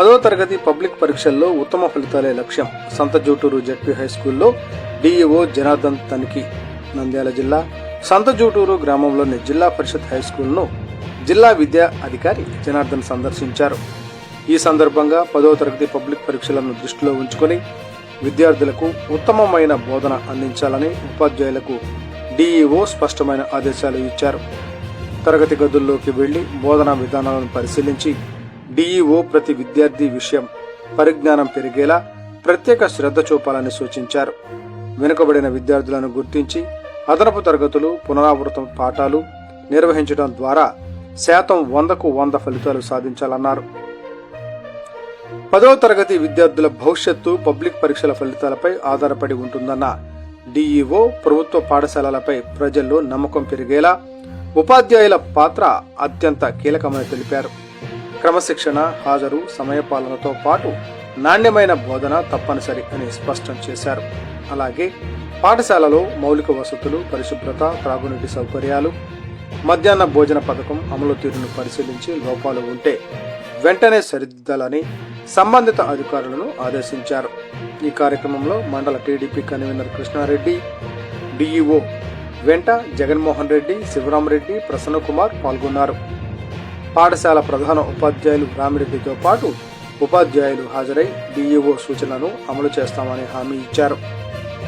పదో తరగతి పబ్లిక్ పరీక్షల్లో ఉత్తమ ఫలితాలే లక్ష్యం. సంత జూటూరు జడ్పీ హై స్కూల్లో డిఈఓ జనార్దన్ తనిఖీ నంద్యాల జిల్లా. సంత జూటూరు గ్రామంలోని జిల్లా పరిషత్ హై స్కూల్ను జిల్లా విద్యా అధికారి జనార్దన్ సందర్శించారు. ఈ సందర్భంగా పదో తరగతి పబ్లిక్ పరీక్షలను దృష్టిలో ఉంచుకొని విద్యార్థులకు ఉత్తమమైన బోధన అందించాలని ఉపాధ్యాయులకు డిఈఓ స్పష్టమైన ఆదేశాలు ఇచ్చారు. తరగతి గదుల్లోకి వెళ్ళి బోధనా విధానాలను పరిశీలించి డిఈఓ ప్రతి విద్యార్థి విషయం పరిజ్ఞానం పెరిగేలా ప్రత్యేక శ్రద్ధ చూపాలని సూచించారు. వెనుకబడిన విద్యార్థులను గుర్తించి అదనపు తరగతులు పునరావృతం పాఠాలు నిర్వహించడం ద్వారా శాతం వందకు వంద ఫలితాలు సాధించాలన్నారు. పదవ తరగతి విద్యార్థుల భవిష్యత్తు పబ్లిక్ పరీక్షల ఫలితాలపై ఆధారపడి ఉంటుందన్న డిఈఓ ప్రభుత్వ పాఠశాలలపై ప్రజల్లో నమ్మకం పెరిగేలా ఉపాధ్యాయుల పాత్ర అత్యంత కీలకమని తెలిపారు. క్రమశిక్షణ హాజరు సమయపాలనతో పాటు నాణ్యమైన బోధన తప్పనిసరి అని స్పష్టం చేశారు. అలాగే పాఠశాలలో మౌలిక వసతులు పరిశుభ్రత త్రాగునీటి సౌకర్యాలు మధ్యాహ్న భోజన పథకం అమలు తీరును పరిశీలించి లోపాలు ఉంటే వెంటనే సరిదిద్దాలని సంబంధిత అధికారులను ఆదేశించారు. ఈ కార్యక్రమంలో మండల టీడీపీ కన్వీనర్ కృష్ణారెడ్డి డిఈఓ వెంట జగన్మోహన్ రెడ్డి శివరామరెడ్డి ప్రసన్నకుమార్ పాల్గొన్నారు. పాఠశాల ప్రధాన ఉపాధ్యాయులు రామిరెడ్డితో పాటు ఉపాధ్యాయులు హాజరై డిఈఓ సూచనలను అమలు చేస్తామని హామీ ఇచ్చారు.